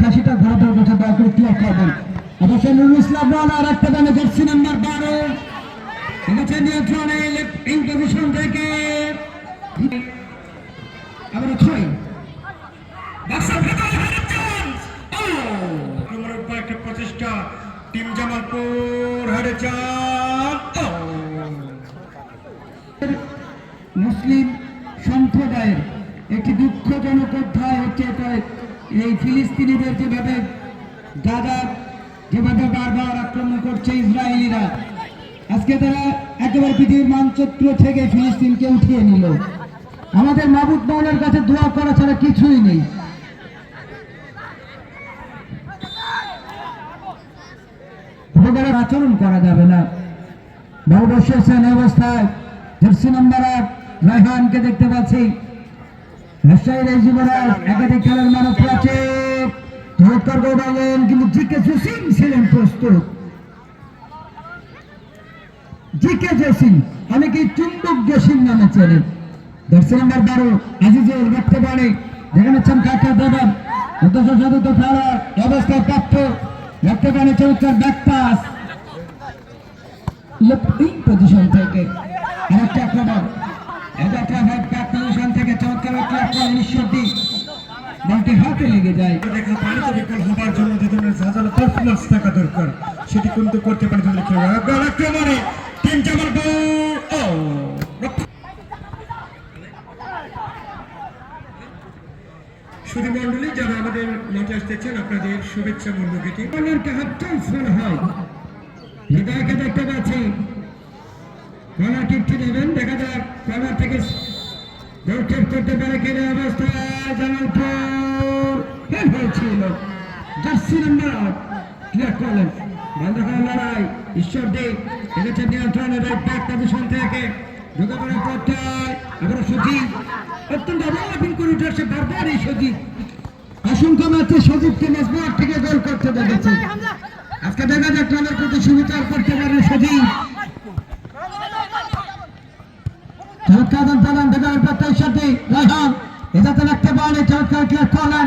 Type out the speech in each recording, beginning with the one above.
খাসিটা ঘোরাতে বসে দয়া করে ক্লিয়ার করবেন অবশ্যই নুরুল ইসলাম রানা আর একটা দানে জার্সি নাম্বার বারো থেকে। ছয়। প্রচেষ্টা। টিম মুসলিম সম্প্রদায়ের একটি দুঃখজনক অধ্যায় হচ্ছে এটা এই ফিলিস্তিনিদের যেভাবে গাজা, যেভাবে বারবার আক্রমণ করছে ইসরায়েলিরা, আজকে তারা একেবারে পৃথিবীর মানচিত্র থেকে ফিলিস্তিনকে উঠিয়ে নিল। আমাদের মাবুদ মাওলার কাছে দোয়া করা ছাড়া কিছুই নেই। আচরণ করা যাবে না। বসে আছেন অবস্থায় জার্সি নাম্বার আট রায়হানকে দেখতে পাচ্ছি। রাজশাহীর এই যুবরাজ একাধিক খেলার মানব আছে চমৎকার গোল বাংলেন কিন্তু জিকে জসিম ছিলেন প্রস্তুত। জিকে জসিম, অনেকেই চুম্বক জসিম নামে চেনেন জার্সি নাম্বার বারো, আজিজুল রাখতে পারে দেখে নিচ্ছেন কাকা দেবেন অথচ সাধুত খেলা অবস্থায় প্রাপ্ত। রাখতে পারে চমৎকার ব্যাক পাস লেফটিং পজিশন থেকে আরেকটা আক্রমণ এটা লেগে যায়। হবার জন্য যে ধরনের ঝাঁঝালো পারফরমেন্স থাকা দরকার, সেটি কিন্তু করতে পারে মন্ডলী যারা আমাদের মাঠে আসতেছেন, আপনাদের শুভেচ্ছা মন্ডলীটি কর্নারকে হাফ চান্স মনে হয়। হৃদয়কে দেখতে পাচ্ছি। কর্নার কিকটি নেবেন দেখা যাক কর্নার থেকে করতে পারে ফেল জার্সি নাম্বার ক্লিয়ার করলেন। বন্ধ লড়াই ঈশ্বর দেব দেখেছেন নিয়ন্ত্রণের ব্যাক পজিশন থেকে। ঢুকে পড়ে প্রত্যয় আবার সজীব, অত্যন্ত অবলম্বন করে উঠে আসছে বারবার এই সজীব। অসংখ্য ম্যাচে সজীবকে মজবুত থেকে গোল করতে দেখেছে। আজকে দেখা যাক দলের প্রতি সুবিচার করতে পারে সজীব। চমৎকার দান দেখা প্রত্যয় সাথে রায়হান এটাতে রাখতে পারে চমৎকার ক্লিয়ার করলেন।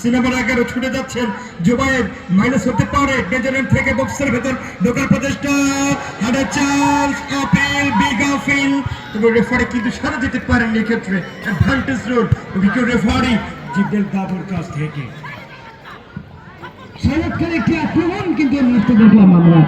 সিনেমার এগারো ছুটে যাচ্ছেন জুবাইর মাইনাস হতে পারে বেজারের থেকে বক্সের ভেতর। ঢোকার প্রচেষ্টা হাডে চার্লস আপিল, বিগ আপিল। তবে রেফারি কিন্তু সারা যেতে পারেন এক্ষেত্রে। অ্যাডভান্টেজ রোড উইকেট রেফারি জিব্রেল বাবুর কাছ থেকে। চমৎকার একটি আক্রমণ কিন্তু দেখলাম আমরা।